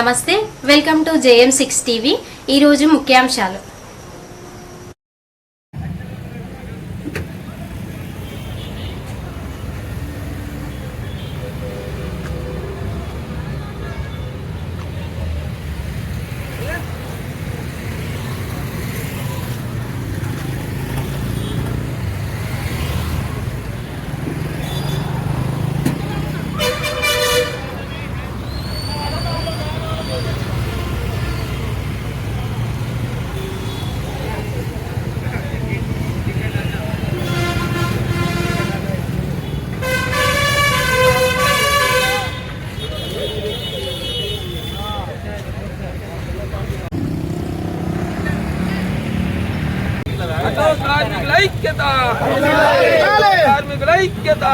నమస్తే. Welcome to JM six TV. ఈరోజు ముఖ్యాంశాలు అటో కార్మికుల ఐక్యత. కార్మికుల ఐక్యత.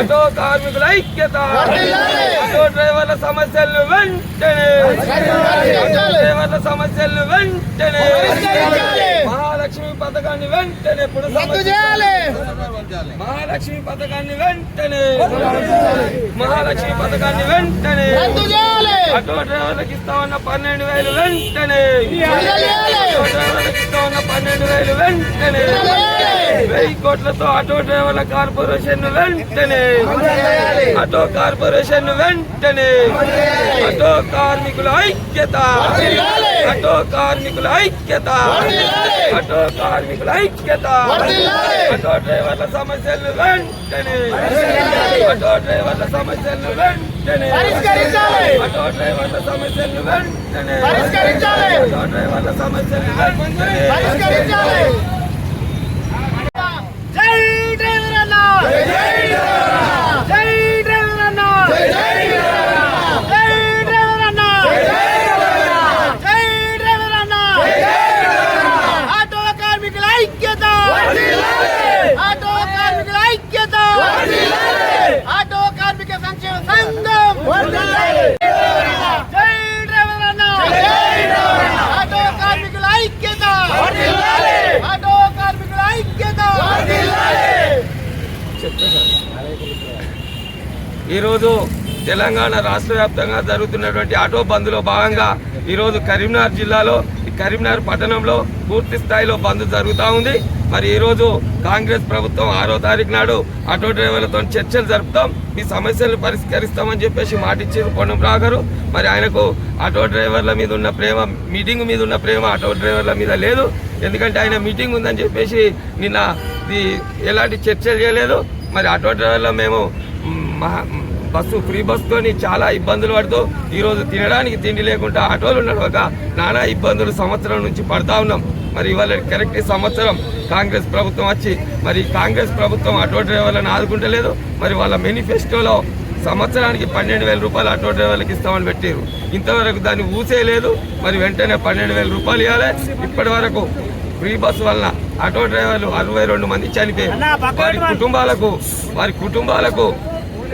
అటో కార్మికుల ఐక్యత. అటో డ్రైవర్ల సమస్యలను వెంటనే. అటో డ్రైవర్ల సమస్యలను వెంటనే. మహాలక్ష్మి పథకాన్ని వెంటనే ఇప్పుడు మహాలక్ష్మి పథకాన్ని వెంటనే. మహాలక్ష్మి పథకాన్ని వెంటనే. అటో డ్రైవర్లకు ఇస్తామన్న పన్నెండు వేలు వెంటనే. ఆటో పన్నెండు వేలు వెంటనే వెయ్యి కోట్లతో ఆటో డ్రైవర్ల కార్పొరేషన్ వెంటనే ఆటో కార్పొరేషన్ వెంటనే ఆటో కార్మికుల ఐక్యత ఆటో కార్మికుల ఐక్యత ఆటో కార్మికుల ఐక్యత ఆటో డ్రైవర్ల సమస్యలు వెంటనే ఆటో డ్రైవర్ల సమస్యలు వెంటనే ఆటో డ్రైవర్ల సమస్యలు వెంటనే ఆటో డ్రైవర్ల సమస్యలు వెంటనే జై డ్రైవర్ అన్న. జై డ్రైవర్ అన్న జై డ్రైవర్ అన్న జై డ్రైవర్ అన్న ఆటో కార్మికుల ఐక్యత ఆటో కార్మికుల ఐక్యత ఆటో కార్మిక సంక్షేమ సంఘం జై డ్రైవర్ అన్న ఆటో కార్మికుల ఐక్యత ఆటో కార్మికుల ఐక్యత ఈరోజు తెలంగాణ రాష్ట్ర వ్యాప్తంగా జరుగుతున్నటువంటి ఆటో బంద్లో భాగంగా ఈరోజు కరీంనగర్ జిల్లాలో ఈ కరీంనగర్ పట్టణంలో పూర్తి స్థాయిలో బంద్ జరుగుతూ ఉంది. మరి ఈరోజు కాంగ్రెస్ ప్రభుత్వం ఆరో తారీఖు నాడు ఆటో డ్రైవర్లతో చర్చలు జరుపుతాం. మీ సమస్యలు పరిష్కరిస్తామని చెప్పేసి మాటిచ్చారు పొన్నం మరి ఆయనకు ఆటో డ్రైవర్ల మీద ఉన్న ప్రేమ మీటింగ్ మీద ఉన్న ప్రేమ ఆటో డ్రైవర్ల మీద లేదు. ఎందుకంటే ఆయన మీటింగ్ ఉందని చెప్పేసి నిన్న ఈ ఎలాంటి చర్చలు చేయలేదు. మరి ఆటో డ్రైవర్లో మేము బస్సు ఫ్రీ బస్సుతోని చాలా ఇబ్బందులు పడుతూ ఈరోజు తినడానికి తిండి లేకుండా ఆటోలు నడవక నానా ఇబ్బందులు సంవత్సరం నుంచి పడతా ఉన్నాం. మరి ఇవాళ కరెక్ట్ సంవత్సరం కాంగ్రెస్ ప్రభుత్వం వచ్చి మరి కాంగ్రెస్ ప్రభుత్వం ఆటో డ్రైవర్లను ఆదుకుంటలేదు. మరి వాళ్ళ మేనిఫెస్టోలో సంవత్సరానికి పన్నెండు వేల రూపాయలు ఆటో డ్రైవర్లకు ఇస్తామని పెట్టారు ఇంతవరకు దాన్ని ఊసేయలేదు మరి వెంటనే పన్నెండు వేల రూపాయలు ఇవ్వాలి. ఇప్పటి వరకు ఫ్రీ బస్సు వలన ఆటో డ్రైవర్లు అరవై రెండు మంది చనిపోయారు. వారి కుటుంబాలకు వారి కుటుంబాలకు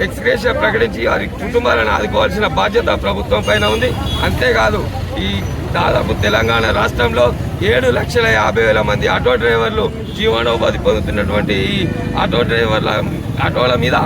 ఎక్స్గ్రేషన్ ప్రకటించి వారి కుటుంబాలను ఆదుకోవాల్సిన బాధ్యత ప్రభుత్వం పైన ఉంది. అంతేకాదు ఈ దాదాపు తెలంగాణ రాష్ట్రంలో ఏడు లక్షల యాభై వేల మంది ఆటో డ్రైవర్లు జీవనోపాధి పొందుతున్నటువంటి ఈ ఆటో డ్రైవర్ల ఆటోల మీద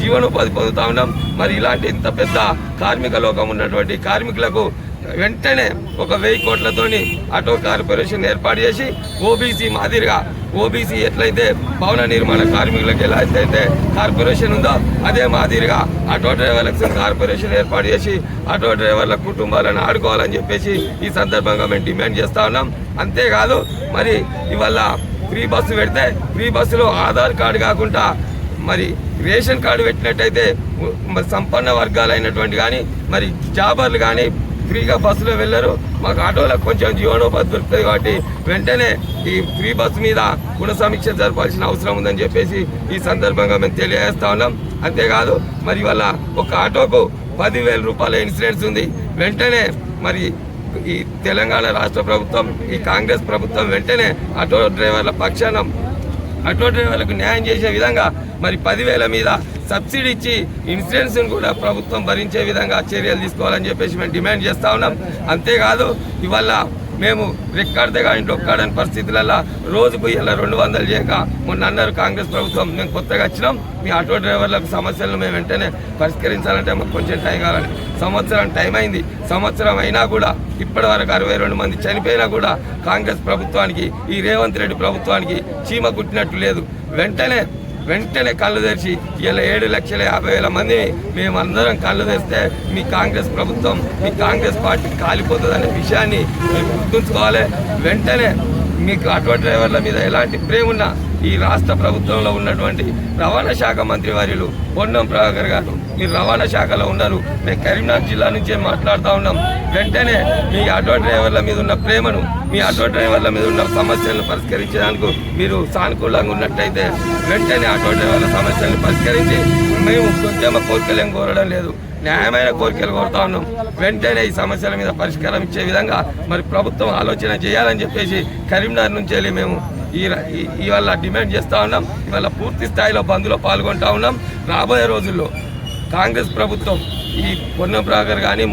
జీవనోపాధి పొందుతా ఉన్నాం. మరి ఇలాంటి ఇంత పెద్ద కార్మిక లోకం ఉన్నటువంటి కార్మికులకు వెంటనే ఒక వెయ్యి కోట్లతోని ఆటో కార్పొరేషన్ ఏర్పాటు చేసి ఓబీసీ మాదిరిగా ఓబీసీ ఎట్లయితే భవన నిర్మాణ కార్మికులకు ఎలా అయితే కార్పొరేషన్ ఉందో అదే మాదిరిగా ఆటో డ్రైవర్లకు కార్పొరేషన్ ఏర్పాటు చేసి ఆటో డ్రైవర్ల కుటుంబాలను ఆడుకోవాలని చెప్పేసి ఈ సందర్భంగా మేము డిమాండ్ చేస్తా ఉన్నాం. అంతేకాదు మరి ఇవాళ ఫ్రీ బస్సు పెడితే ఫ్రీ బస్సులో ఆధార్ కార్డు కాకుండా మరి రేషన్ కార్డు పెట్టినట్టయితే సంపన్న వర్గాలైనటువంటి కానీ మరి జాబర్లు కానీ ఫ్రీగా బస్సులో వెళ్ళరు. మాకు ఆటోలకు కొంచెం జీవనోపాధి దొరుకుతుంది కాబట్టి వెంటనే ఈ ఫ్రీ బస్సు మీద గుణ సమీక్ష జరపాల్సిన అవసరం ఉందని చెప్పేసి ఈ సందర్భంగా మేము తెలియజేస్తా ఉన్నాం. అంతేకాదు మరి వల్ల ఒక ఆటోకు పదివేల రూపాయల ఇన్సూరెన్స్ ఉంది. వెంటనే మరి ఈ తెలంగాణ రాష్ట్ర ప్రభుత్వం ఈ కాంగ్రెస్ ప్రభుత్వం వెంటనే ఆటో డ్రైవర్ల పక్షాన ఆటో డ్రైవర్లకు న్యాయం చేసే విధంగా మరి పదివేల మీద సబ్సిడీ ఇచ్చి ఇన్సూరెన్స్ కూడా ప్రభుత్వం భరించే విధంగా చర్యలు తీసుకోవాలని చెప్పేసి మేము డిమాండ్ చేస్తా ఉన్నాం. అంతేకాదు ఇవాళ మేము రెక్కాడితే కానీ ఒక్కడని పరిస్థితులలో రోజు ఇలా రెండు వందలు చేయక మొన్న అన్నారు కాంగ్రెస్ ప్రభుత్వం. మేము కొత్తగా వచ్చినాం. మీ ఆటో డ్రైవర్లకు సమస్యలను మేము వెంటనే పరిష్కరించాలంటే మాకు కొంచెం టైం కావాలి. సంవత్సరం టైం అయింది. సంవత్సరం అయినా కూడా ఇప్పటి వరకు అరవై రెండు మంది చనిపోయినా కూడా కాంగ్రెస్ ప్రభుత్వానికి ఈ రేవంత్ రెడ్డి ప్రభుత్వానికి చీమ కుట్టినట్టు లేదు. వెంటనే వెంటనే కళ్ళు తెరిచి ఇలా ఏడు లక్షల యాభై వేల మంది మేమందరం కళ్ళు తెరిస్తే మీ కాంగ్రెస్ ప్రభుత్వం మీ కాంగ్రెస్ పార్టీ కాలిపోతుంది విషయాన్ని మీరు గుర్తుంచుకోవాలి. వెంటనే మీకు ఆటో డ్రైవర్ల మీద ఎలాంటి ప్రేమ ఉన్నా ఈ రాష్ట్ర ప్రభుత్వంలో ఉన్నటువంటి రవాణా శాఖ మంత్రి వర్యులు పొన్నం ప్రభాకర్ గారు. మీరు రవాణా శాఖలో ఉన్నారు. మేము కరీంనగర్ జిల్లా నుంచే మాట్లాడుతూ ఉన్నాం. వెంటనే మీ ఆటో డ్రైవర్ల మీద ఉన్న ప్రేమను మీ ఆటో డ్రైవర్ల మీద ఉన్న సమస్యలను పరిష్కరించడానికి మీరు సానుకూలంగా ఉన్నట్టయితే వెంటనే ఆటో డ్రైవర్ల సమస్యలను పరిష్కరించి మేము ఉద్యమ కోరికలేం కోరడం లేదు. న్యాయమైన కోరికలు కోరుతా ఉన్నాం. వెంటనే ఈ సమస్యల మీద పరిష్కారం ఇచ్చే విధంగా మరి ప్రభుత్వం ఆలోచన చేయాలని చెప్పేసి కరీంనగర్ నుంచి వెళ్ళి మేము ఈ ఇవాళ డిమాండ్ చేస్తా ఉన్నాం. ఇవాళ పూర్తి స్థాయిలో బంద్లో పాల్గొంటా ఉన్నాం. రాబోయే రోజుల్లో కాంగ్రెస్ ప్రభుత్వం ఈ పొన్నం కానీ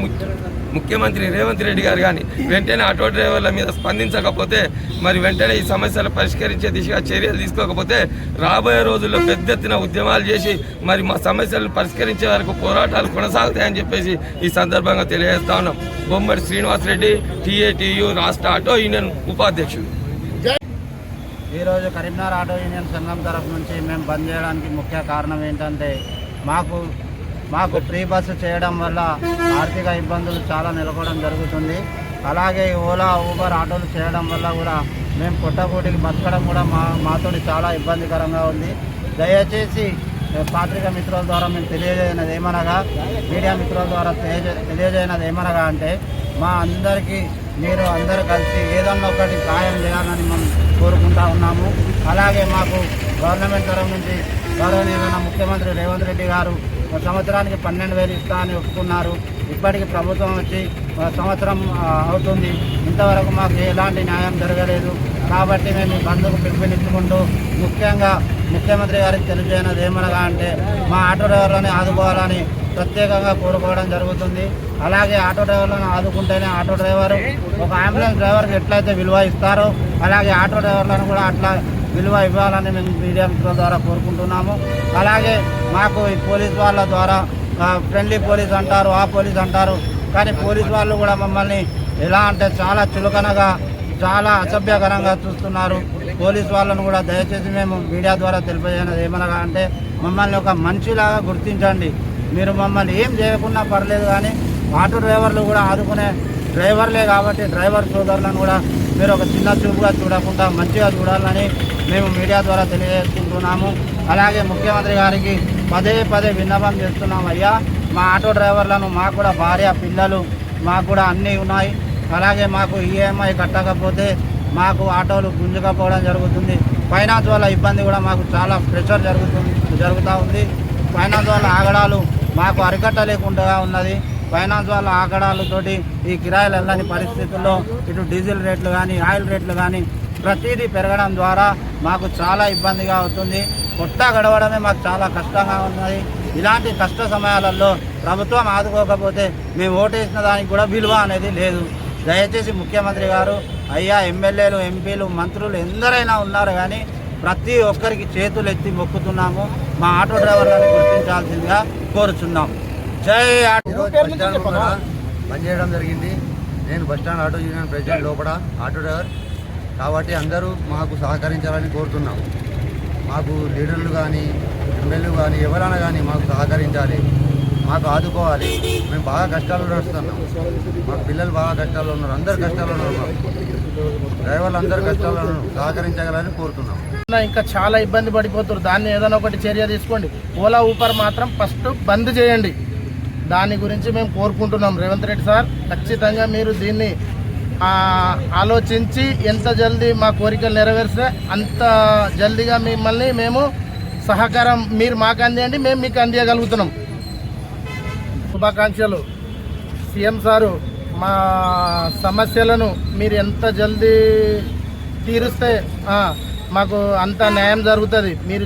ముఖ్యమంత్రి రేవంత్ రెడ్డి గారు కానీ వెంటనే ఆటో డ్రైవర్ల మీద స్పందించకపోతే మరి వెంటనే ఈ సమస్యలు పరిష్కరించే దిశగా చర్యలు తీసుకోకపోతే రాబోయే రోజుల్లో పెద్ద ఎత్తున ఉద్యమాలు చేసి మరి మా సమస్యలను పరిష్కరించే వరకు పోరాటాలు కొనసాగుతాయని చెప్పేసి ఈ సందర్భంగా తెలియజేస్తా ఉన్నాం. బొమ్మడి శ్రీనివాసరెడ్డి టీఏటీయు రాష్ట్ర ఆటో యూనియన్ ఉపాధ్యక్షుడు. ఈరోజు కరీంనగర్ ఆటో యూనియన్ సంఘం తరఫు నుంచి మేము బంద్ చేయడానికి ముఖ్య కారణం ఏంటంటే మాకు మాకు ఫ్రీ బస్సు చేయడం వల్ల ఆర్థిక ఇబ్బందులు చాలా నెలకొవడం జరుగుతుంది. అలాగే ఓలా ఊబర్ ఆటోలు చేయడం వల్ల కూడా మేము పుట్టపూటికి బతకడం కూడా మా మాతో చాలా ఇబ్బందికరంగా ఉంది. దయచేసి పాత్రిక మిత్రుల ద్వారా మేము తెలియజేయనది ఏమనగా మీడియా మిత్రుల ద్వారా తెలియజే- తెలియజేయనది ఏమనగా అంటే మా అందరికీ మీరు అందరూ కలిసి ఏదన్నా ఒకటి సాయం చేయాలని మనం కోరుకుంటా ఉన్నాము. అలాగే మాకు గవర్నమెంట్ తరఫు నుంచి గౌరవనీయమైన ముఖ్యమంత్రి రేవంత్ రెడ్డి గారు ఒక సంవత్సరానికి పన్నెండు వేలు ఇస్తా అని ఒప్పుకున్నారు. ఇప్పటికి ప్రభుత్వం వచ్చి ఒక సంవత్సరం అవుతుంది. ఇంతవరకు మాకు ఎలాంటి న్యాయం జరగలేదు. కాబట్టి మేము ఈ బంధుకు పిలుపునిచ్చుకుంటూ ముఖ్యంగా ముఖ్యమంత్రి గారికి తెలియజేయనది ఏమనగా అంటే మా ఆటో డ్రైవర్లని ఆదుకోవాలని ప్రత్యేకంగా కోరుకోవడం జరుగుతుంది. అలాగే ఆటో డ్రైవర్లను ఆదుకుంటేనే ఆటో డ్రైవర్ ఒక అంబులెన్స్ డ్రైవర్కి ఎట్లయితే విలువ ఇస్తారో అలాగే ఆటో డ్రైవర్లను కూడా అట్లా విలువ ఇవ్వాలని మేము మీడియా మిత్రుల ద్వారా కోరుకుంటున్నాము. అలాగే మాకు ఈ పోలీస్ వాళ్ళ ద్వారా ఫ్రెండ్లీ పోలీస్ అంటారు ఆ పోలీస్ అంటారు. కానీ పోలీస్ వాళ్ళు కూడా మమ్మల్ని ఎలా అంటే చాలా చులకనగా చాలా అసభ్యకరంగా చూస్తున్నారు. పోలీస్ వాళ్ళను కూడా దయచేసి మేము మీడియా ద్వారా తెలియజేయనది ఏమనగా అంటే మమ్మల్ని ఒక మనిషిలాగా గుర్తించండి. మీరు మమ్మల్ని ఏం చేయకుండా పర్లేదు కానీ ఆటో డ్రైవర్లు కూడా ఆదుకునే డ్రైవర్లే కాబట్టి డ్రైవర్ సోదరులను కూడా మీరు ఒక చిన్న చూపుగా చూడకుండా మంచిగా చూడాలని మేము మీడియా ద్వారా తెలియజేసుకుంటున్నాము. అలాగే ముఖ్యమంత్రి గారికి పదే పదే విన్నపం చేస్తున్నాం అయ్యా మా ఆటో డ్రైవర్లను మాకు కూడా భార్య పిల్లలు మాకు కూడా అన్నీ ఉన్నాయి. అలాగే మాకు ఈఎంఐ కట్టకపోతే మాకు ఆటోలు గుంజుకపోవడం జరుగుతుంది. ఫైనాన్స్ వల్ల ఇబ్బంది కూడా మాకు చాలా ప్రెషర్ జరుగుతుంది జరుగుతూ ఉంది. ఫైనాన్స్ వల్ల ఆగడాలు మాకు అరికట్టలేకుండా ఉన్నది. ఫైనాన్స్ వల్ల ఆగడాలతోటి ఈ కిరాయిలు వెళ్ళని పరిస్థితుల్లో ఇటు డీజిల్ రేట్లు కానీ ఆయిల్ రేట్లు కానీ ప్రతిదీ పెరగడం ద్వారా మాకు చాలా ఇబ్బందిగా అవుతుంది. కొట్ట గడవడమే మాకు చాలా కష్టంగా ఉన్నది. ఇలాంటి కష్ట సమయాలలో ప్రభుత్వం ఆదుకోకపోతే మేము ఓటేసిన దానికి కూడా విలువ అనేది లేదు. దయచేసి ముఖ్యమంత్రి గారు అయ్యా ఎమ్మెల్యేలు ఎంపీలు మంత్రులు ఎందరైనా ఉన్నారు కానీ ప్రతి ఒక్కరికి చేతులు ఎత్తి మొక్కుతున్నాము. మా ఆటో డ్రైవర్లను గుర్తించాల్సిందిగా కోరుచున్నాం. జై ఆటో. ఈరోజు బస్ స్టాండ్ లోపల బంద్ చేయడం జరిగింది. నేను bus stand auto union president లోపల ఆటో డ్రైవర్. కాబట్టి అందరూ మాకు సహకరించాలని కోరుతున్నాం. మాకు లీడర్లు కానీ ఎమ్మెల్యేలు కానీ ఎవరైనా కానీ మాకు సహకరించాలి. మాకు ఆదుకోవాలి. మేము బాగా కష్టాలు నడుస్తున్నాం మా పిల్లలు బాగా కష్టాల్లో ఉన్నారు. అందరు కష్టాల్లో ఉన్నారు డ్రైవర్లు అందరు కష్టాలను సహకరించగలని కోరుతున్నాం. ఇంకా చాలా ఇబ్బంది పడిపోతున్నారు. దాన్ని ఏదైనా ఒకటి చర్య తీసుకోండి. ఓలా ఊపర్ మాత్రం ఫస్ట్ బంద్ చేయండి. దాని గురించి మేము కోరుకుంటున్నాం. రేవంత్ రెడ్డి సార్ ఖచ్చితంగా మీరు దీన్ని ఆలోచించి ఎంత జల్దీ మా కోరికలు నెరవేరిస్తే అంత జల్దీగా మిమ్మల్ని మేము సహకారం మీరు మాకు అందియండి. మేము మీకు అందియగలుగుతున్నాం. శుభాకాంక్షలు. సీఎం సారు మా సమస్యలను మీరు ఎంత జల్దీ తీరుస్తే మాకు అంత న్యాయం జరుగుతుంది. మీరు